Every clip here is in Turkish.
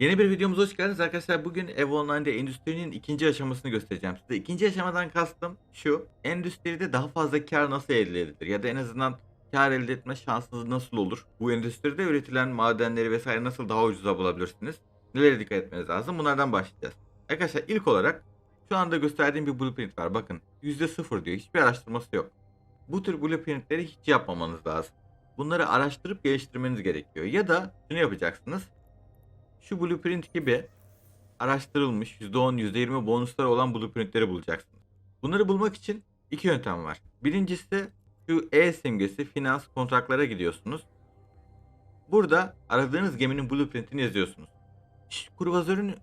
Yeni bir videomuza hoş geldiniz arkadaşlar. Bugün Ev Online'da endüstrinin ikinci aşamasını göstereceğim size. İkinci aşamadan kastım şu. Endüstride daha fazla kar nasıl elde edilir? Ya da en azından kar elde etme şansınız nasıl olur? Bu endüstride üretilen madenleri vesaire nasıl daha ucuza bulabilirsiniz? Nelere dikkat etmeniz lazım? Bunlardan başlayacağız. Arkadaşlar ilk olarak şu anda gösterdiğim bir blueprint var. Bakın %0 diyor. Hiçbir araştırması yok. Bu tür blueprintleri hiç yapmamanız lazım. Bunları araştırıp geliştirmeniz gerekiyor. Ya da şunu yapacaksınız şu blueprint gibi araştırılmış %10, %20 bonusları olan blueprintleri bulacaksınız. Bunları bulmak için iki yöntem var. Birincisi şu E simgesi finans kontraklara gidiyorsunuz. Burada aradığınız geminin blueprintini yazıyorsunuz. Şş, Kurvazörün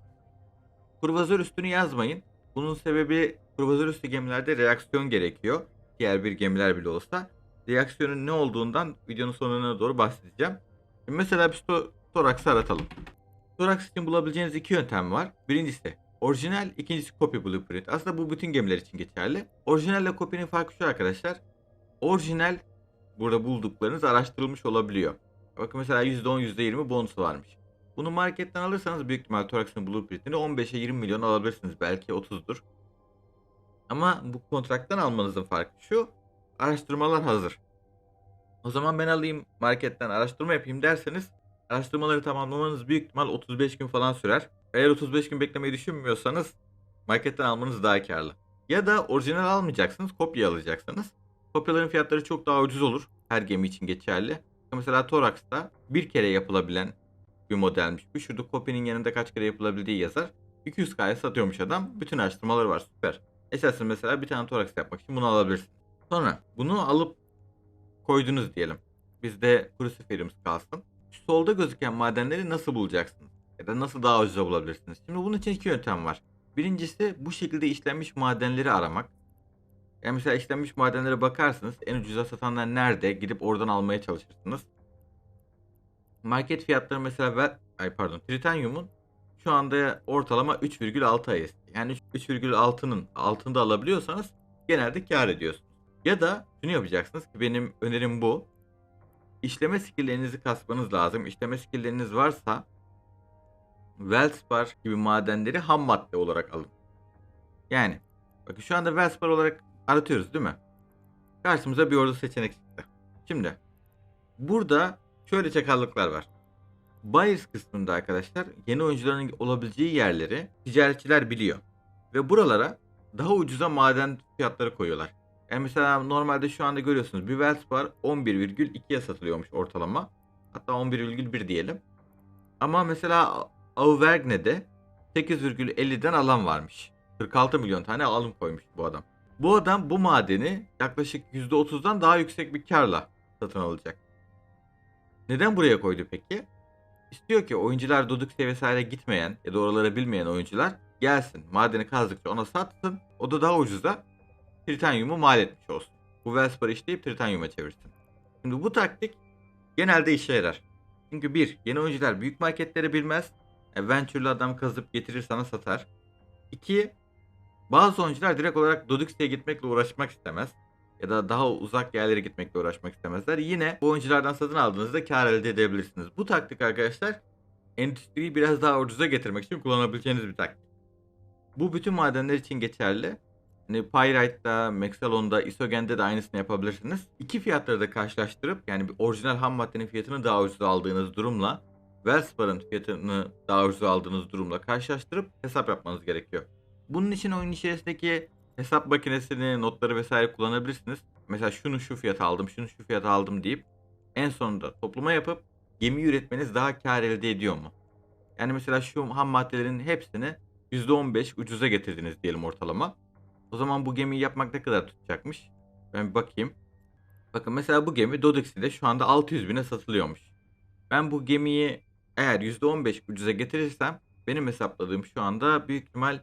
kurvazör üstünü yazmayın. Bunun sebebi kurvazör üstü gemilerde reaksiyon gerekiyor. Diğer bir gemiler bile olsa. Reaksiyonun ne olduğundan videonun sonuna doğru bahsedeceğim. Mesela biz to- Torax'ı aratalım. Thorax için bulabileceğiniz iki yöntem var. Birincisi orijinal, ikincisi copy blueprint. Aslında bu bütün gemiler için geçerli. Orijinalle copy'nin farkı şu arkadaşlar. Orijinal burada bulduklarınız araştırılmış olabiliyor. Bakın mesela %10, %20 bonusu varmış. Bunu marketten alırsanız büyük ihtimal Thorax'ın blueprintini 15'e 20 milyon alabilirsiniz. Belki 30'dur. Ama bu kontrattan almanızın farkı şu. Araştırmalar hazır. O zaman ben alayım marketten araştırma yapayım derseniz araştırmaları tamamlamanız büyük ihtimal 35 gün falan sürer. Eğer 35 gün beklemeyi düşünmüyorsanız marketten almanız daha karlı. Ya da orijinal almayacaksınız, kopya alacaksınız. Kopyaların fiyatları çok daha ucuz olur. Her gemi için geçerli. Mesela Torax'ta bir kere yapılabilen bir modelmiş. Bu şurada kopyanın yanında kaç kere yapılabildiği yazar. 200K'ya satıyormuş adam. Bütün araştırmaları var süper. Esasında mesela bir tane Torax yapmak için bunu alabilirsiniz. Sonra bunu alıp koydunuz diyelim. Bizde Crucifer'imiz kalsın. Solda gözüken madenleri nasıl bulacaksınız? Ya da nasıl daha ucuza bulabilirsiniz? Şimdi bunun için iki yöntem var. Birincisi bu şekilde işlenmiş madenleri aramak. Yani mesela işlenmiş madenlere bakarsınız. En ucuza satanlar nerede? Gidip oradan almaya çalışırsınız. Market fiyatları mesela ver, ay pardon Tritanyum'un şu anda ortalama 3,6 ay. Yani 3,6'nın altında alabiliyorsanız genelde kar ediyorsunuz. Ya da şunu yapacaksınız ki benim önerim bu. İşleme skilllerinizi kasmanız lazım. İşleme skillleriniz varsa Welspar gibi madenleri ham madde olarak alın. Yani bakın şu anda Welspar olarak aratıyoruz değil mi? Karşımıza bir ordu seçenek çıktı. Şimdi burada şöyle çakallıklar var. Buyers kısmında arkadaşlar yeni oyuncuların olabileceği yerleri ticaretçiler biliyor. Ve buralara daha ucuza maden fiyatları koyuyorlar. Yani mesela normalde şu anda görüyorsunuz bir Welspar 11,2'ye satılıyormuş ortalama. Hatta 11,1 diyelim. Ama mesela Auvergne'de 8,50'den alan varmış. 46 milyon tane alım koymuş bu adam. Bu adam bu madeni yaklaşık %30'dan daha yüksek bir karla satın alacak. Neden buraya koydu peki? İstiyor ki oyuncular Dodukse vesaire gitmeyen ya da oraları bilmeyen oyuncular gelsin. Madeni kazdıkça ona satsın. O da daha ucuza Tritanyum'u mal etmiş olsun. Bu Wellspar'ı işleyip Tritanyum'a çevirsin. Şimdi bu taktik genelde işe yarar. Çünkü bir, yeni oyuncular büyük marketleri bilmez. E, Venture'lı adam kazıp getirir sana satar. İki, bazı oyuncular direkt olarak Dodix'e gitmekle uğraşmak istemez. Ya da daha uzak yerlere gitmekle uğraşmak istemezler. Yine bu oyunculardan satın aldığınızda kar elde edebilirsiniz. Bu taktik arkadaşlar endüstriyi biraz daha ucuza getirmek için kullanabileceğiniz bir taktik. Bu bütün madenler için geçerli. Hani Pyrite'da, Mexalon'da, Isogen'de de aynısını yapabilirsiniz. İki fiyatları da karşılaştırıp yani bir orijinal ham maddenin fiyatını daha ucuza aldığınız durumla Wellspar'ın fiyatını daha ucuza aldığınız durumla karşılaştırıp hesap yapmanız gerekiyor. Bunun için oyun içerisindeki hesap makinesini, notları vesaire kullanabilirsiniz. Mesela şunu şu fiyata aldım, şunu şu fiyata aldım deyip en sonunda toplama yapıp gemi üretmeniz daha kar elde ediyor mu? Yani mesela şu ham maddelerin hepsini %15 ucuza getirdiniz diyelim ortalama. O zaman bu gemiyi yapmak ne kadar tutacakmış? Ben bir bakayım. Bakın mesela bu gemi Dodex'de şu anda 600 bine satılıyormuş. Ben bu gemiyi eğer %15 ucuza getirirsem benim hesapladığım şu anda büyük ihtimal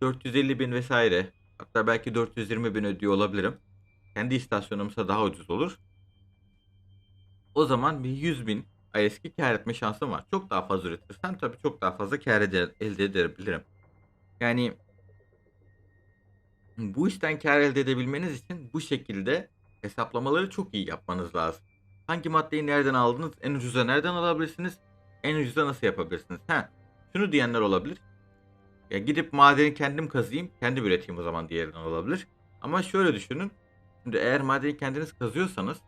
450 bin vesaire hatta belki 420 bin ödüyor olabilirim. Kendi istasyonumsa daha ucuz olur. O zaman bir 100 bin ISK kar etme şansım var. Çok daha fazla üretirsem tabii çok daha fazla kar elde edebilirim. Yani bu işten kar elde edebilmeniz için bu şekilde hesaplamaları çok iyi yapmanız lazım. Hangi maddeyi nereden aldınız? En ucuza nereden alabilirsiniz? En ucuza nasıl yapabilirsiniz? Ha, Şunu diyenler olabilir. Ya gidip madeni kendim kazıyım, kendim üreteyim o zaman diyenler olabilir. Ama şöyle düşünün. Şimdi eğer madeni kendiniz kazıyorsanız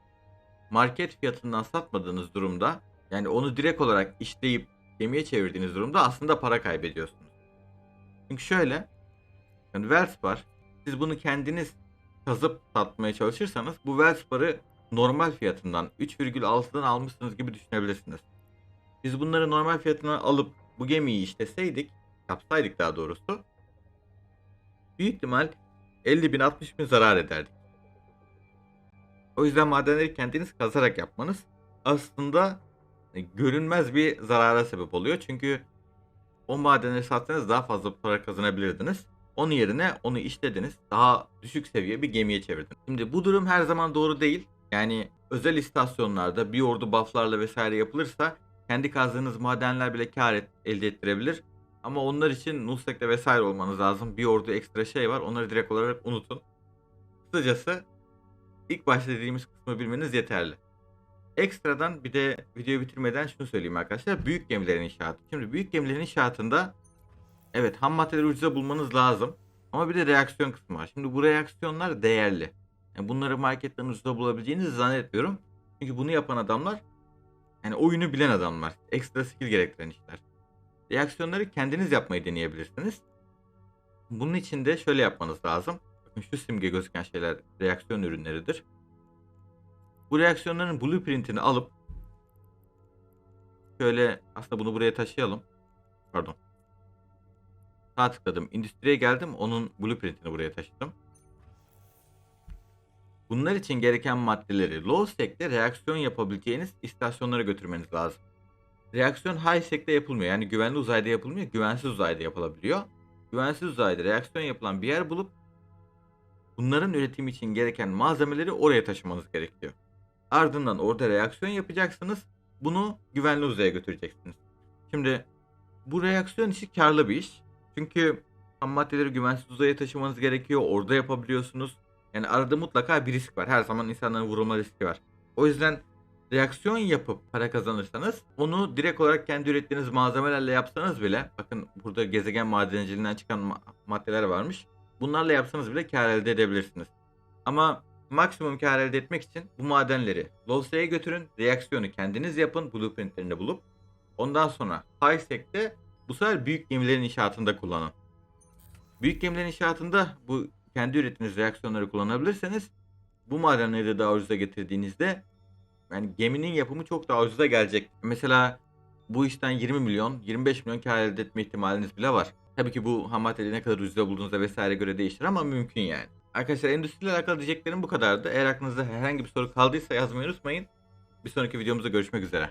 market fiyatından satmadığınız durumda yani onu direkt olarak işleyip gemiye çevirdiğiniz durumda aslında para kaybediyorsunuz. Çünkü şöyle yani Wellspar siz bunu kendiniz kazıp satmaya çalışırsanız bu Wellspar'ı normal fiyatından 3,6'dan almışsınız gibi düşünebilirsiniz. Biz bunları normal fiyatına alıp bu gemiyi işleseydik, yapsaydık daha doğrusu büyük ihtimal 50 bin 60 bin zarar ederdik. O yüzden madenleri kendiniz kazarak yapmanız aslında e, görünmez bir zarara sebep oluyor. Çünkü o madenleri satsanız daha fazla para kazanabilirdiniz. Onun yerine onu işlediniz. Daha düşük seviye bir gemiye çevirdiniz. Şimdi bu durum her zaman doğru değil. Yani özel istasyonlarda bir ordu bufflarla vesaire yapılırsa kendi kazdığınız madenler bile kar et, elde ettirebilir. Ama onlar için Nusrek'te vesaire olmanız lazım. Bir ordu ekstra şey var. Onları direkt olarak unutun. Kısacası ilk başta dediğimiz kısmı bilmeniz yeterli. Ekstradan bir de videoyu bitirmeden şunu söyleyeyim arkadaşlar. Büyük gemilerin inşaatı. Şimdi büyük gemilerin inşaatında evet ham maddeleri ucuza bulmanız lazım. Ama bir de reaksiyon kısmı var. Şimdi bu reaksiyonlar değerli. Yani bunları marketten ucuza bulabileceğinizi zannetmiyorum. Çünkü bunu yapan adamlar yani oyunu bilen adamlar. Ekstra skill gerektiren işler. Reaksiyonları kendiniz yapmayı deneyebilirsiniz. Bunun için de şöyle yapmanız lazım. Bakın şu simge gözüken şeyler reaksiyon ürünleridir. Bu reaksiyonların blueprintini alıp şöyle aslında bunu buraya taşıyalım. Pardon. Sağ tıkladım. Endüstriye geldim. Onun blueprintini buraya taşıdım. Bunlar için gereken maddeleri low stack'te reaksiyon yapabileceğiniz istasyonlara götürmeniz lazım. Reaksiyon high stack'te yapılmıyor. Yani güvenli uzayda yapılmıyor. Güvensiz uzayda yapılabiliyor. Güvensiz uzayda reaksiyon yapılan bir yer bulup bunların üretimi için gereken malzemeleri oraya taşımanız gerekiyor. Ardından orada reaksiyon yapacaksınız. Bunu güvenli uzaya götüreceksiniz. Şimdi bu reaksiyon işi karlı bir iş. Çünkü ham maddeleri güvensiz uzaya taşımanız gerekiyor. Orada yapabiliyorsunuz. Yani arada mutlaka bir risk var. Her zaman insanların vurulma riski var. O yüzden reaksiyon yapıp para kazanırsanız onu direkt olarak kendi ürettiğiniz malzemelerle yapsanız bile bakın burada gezegen madenciliğinden çıkan ma- maddeler varmış. Bunlarla yapsanız bile kar elde edebilirsiniz. Ama maksimum kar elde etmek için bu madenleri Losa'ya götürün. Reaksiyonu kendiniz yapın blueprintlerini bulup. Ondan sonra high stack'te bu sefer büyük gemilerin inşaatında kullanın. Büyük gemilerin inşaatında bu kendi ürettiğiniz reaksiyonları kullanabilirseniz bu madenleri de daha ucuza getirdiğinizde yani geminin yapımı çok daha ucuza gelecek. Mesela bu işten 20 milyon, 25 milyon kar elde etme ihtimaliniz bile var. Tabii ki bu ham maddeleri ne kadar ucuza bulduğunuzda vesaire göre değişir ama mümkün yani. Arkadaşlar endüstriyle alakalı diyeceklerim bu kadardı. Eğer aklınızda herhangi bir soru kaldıysa yazmayı unutmayın. Bir sonraki videomuzda görüşmek üzere.